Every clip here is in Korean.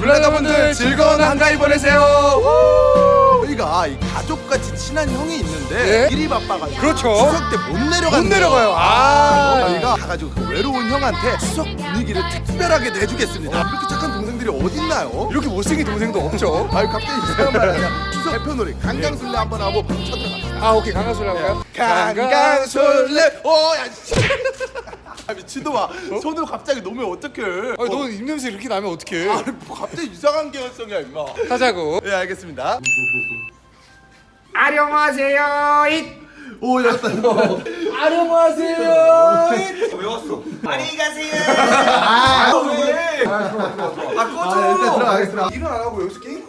블라더분들 즐거운 한가위 보내세요. 저희가 이 가족같이 친한 형이 있는데 예? 일이 바빠가지고 그렇죠. 추석 때 못 내려간대요. 못 내려가요. 아. 저희가 가가지고 그 외로운 형한테 추석 분위기를 특별하게 내주겠습니다. 이렇게 착한 동생들이 어딨나요? 이렇게 못생긴 동생도 없죠. 아유 갑자기 이상한 말 하냐. 추석 대표 노래 강강술래 한번 하고 바로 쳐들어갑시다. 아 오케이 강강술래 할까요? 강강술래 오야 아 미친놈아 손으로 갑자기 놓으면 어떡해 아니 너 입냄새 이렇게 나면 어떡해? 아, 뭐 갑자기 이상한 개연성이야 임마 하자고. 예 알겠습니다 아령하세요. 오 됐다 아령하세요. 왜 왔어? 안녕히 가세요. 아, 왜? 아 아, 일단 꺼져. 들어가겠습니다 일은 안 하고 여기서 게임.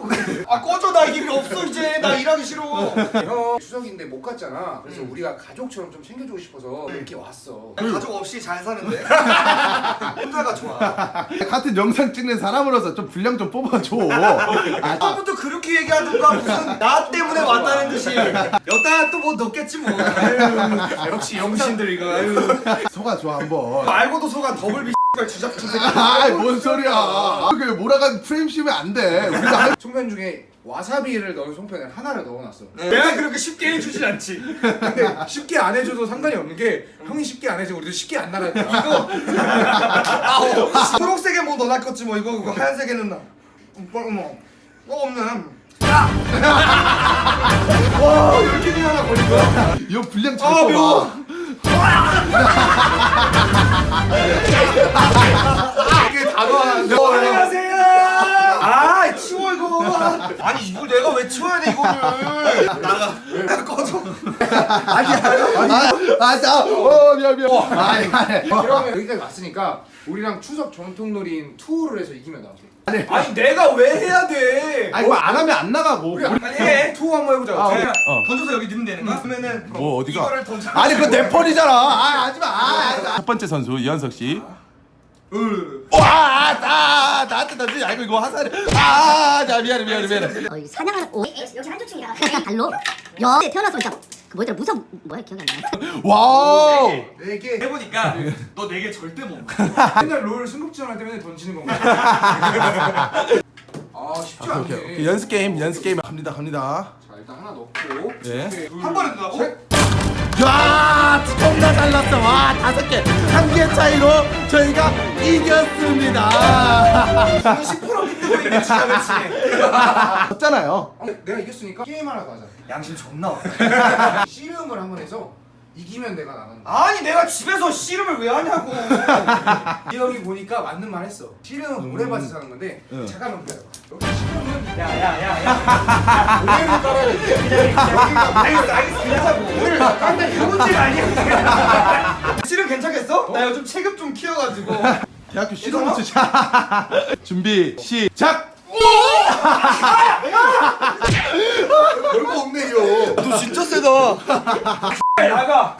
아 꺼져 나 힘이 없어 이제 나 일하기 싫어. 형 추석인데 못 갔잖아. 그래서 우리가 가족처럼 좀 챙겨주고 싶어서 이렇게 왔어. 나 가족 없이 잘 사는데. 혼자가 좋아. 같은 영상 찍는 사람으로서 좀 분량 좀 뽑아줘 아, 처음부터 그렇게 얘기하던가 무슨 나 때문에 왔다는 듯이. 여따 또뭐 넣겠지 뭐. 아유, 역시 영신들 이거. 아유. 소가 좋아 한번 말고도 소가 더블 비 주작충 생각. 아이 뭔 소리야 그 몰아간 프레임 씌우면 안 돼 우리가 할- 송편 중에 와사비를 넣은 송편을 하나를 넣어놨어. 내가 그렇게 쉽게 해주진 않지. 근데 쉽게 안 해줘도 상관이 없는 게 형이 쉽게 안 해주고 우리도 쉽게 안 거야. 이거 아, 어. 초록색에 뭐 넣어놨겠지 뭐 이거 그거 하얀색에는 나. 뭐 뭐. 뭐 없네. 와 이렇게 그냥 하나 걸린 거야? 이거 분량 잘 아 뽑아 매워. 왜 치워야 돼 이거를? 나가. 꺼져. 아자 어 미안 미안 아니 아니 그러면 여기까지 왔으니까 우리랑 추석 전통놀이인 투어를 해서 이기면 나오게. 아니 내가 왜 해야 돼? 아니 이거 안 하면 안 나가고 우리 아니 해. 투어 한번 해보자. 아, 자, 던져서 여기 넣으면 되는 거야? 그러면은 뭐, 어디가? 이거를 던져. 아니 그거 내 폰이잖아 아 하지마 아, 첫 번째 선수 이현석 씨 와, 아, 나한테 던지지 알고 이거 화살이 아, 자 미안해 미안해 미안해. 어, 이 사냥하는 오 역시 한조충이라 발로 야 달려서 진짜 그 뭐더라 무서 뭐야 기억이 안 나네 와우. 네 개. 해보니까 너네개 절대 못. 맨날 롤 승급전 할 때면 던지는 건가? 아 쉽지 않네. 오케이, 오케이 연습 게임 연습 게임 갑니다 갑니다. 자 일단 하나 넣고. 예. 한 번에? 셋. 야, 존나 잘났어. 와, 다섯 개, 한 개 차이로 저희가 이겼습니다. 10% 빗대고 지가 그렇지. 졌잖아요. 아, 내가 이겼으니까 게임 하나 더 하자. 양심 존나. 씨름을 한번 해서 이기면 내가 나가는 거야. 아니 내가 집에서 씨름을 왜 하냐고. 이 형이 보니까 맞는 말 했어. 씨름은 오래 봐서 사는 건데 응. 잠깐만 기다려. 여기 씨름은 야야야야. 오래를 따라야 돼. 알겠어 알겠어 그러자고. 오늘 깐다 그런 문제가 아니야. 씨름 괜찮겠어? 나 요즘 체급 좀 키워가지고. 대학교 실험부터 시작. 준비 시작. 별거 없네 이거. 너 진짜 세다. 나가.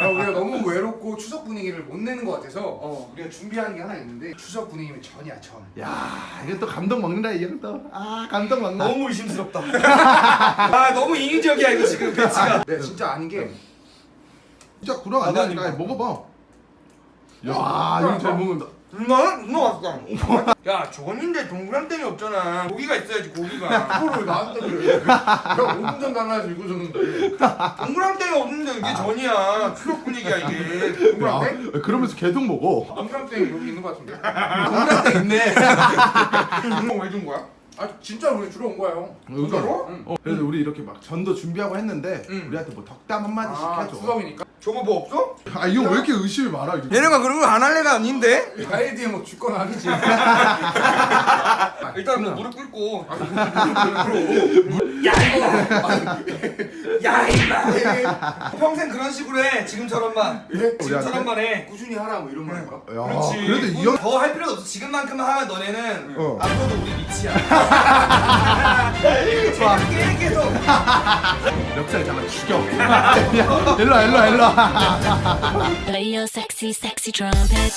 아, 우리가 너무 외롭고 추석 분위기를 못 내는 것 같아서 어, 우리가 준비한 게 하나 있는데 추석 분위기면 전이야 전. 야, 이거 또 감동 먹는다 이형 또. 아, 감동 먹나. 너무 의심스럽다. 아 너무 인위적이야 이거 지금 배치가. 네 진짜 아닌 게 진짜 구랑 안 나도 되니까 아니고. 먹어봐. 야, 이거 잘 먹는다. 누나는 누나 왔어. 야 전인데 동그랑땡이 없잖아. 고기가 있어야지 고기가. 그거를 나한테 그래. 형 5분 전 나가서 이거 줬는데. 동그랑땡이 없는데 이게 전이야. 추석 분위기야 이게. 동그랑땡? 야, 그러면서 계속 먹어. 동그랑땡 여기 있는 것 같은데. 동그랗게 있네. 이거 왜준 거야? 아 진짜 우리 주러 온 거야 형. 진짜로? 응. 어, 그래서 우리 이렇게 막 전도 준비하고 했는데 응. 우리한테 뭐 덕담 한 마디씩 아 해줘. 추석이니까. 저거 뭐 없어? 아, 이거 왜 이렇게 의심이 많아? 이거. 얘네가 그런 거안할 애가 아닌데? 아이디에 뭐 죽거나 하겠지. 일단 뭐 무릎 꿇고. 야 임마. 야 임마. 평생 그런 식으로 해. 지금처럼만. 지금처럼만 해. 꾸준히 하라 뭐 이런 말인가? 야, 그렇지. 그래도 이 형. 더할 필요도 없어. 지금만큼만 하면 너네는 어. 앞으로도 우리 밑이야. 재밌게 계속. 멱살 잡아 죽여. 일로와 일로와 일로와. Play your sexy, sexy trumpet.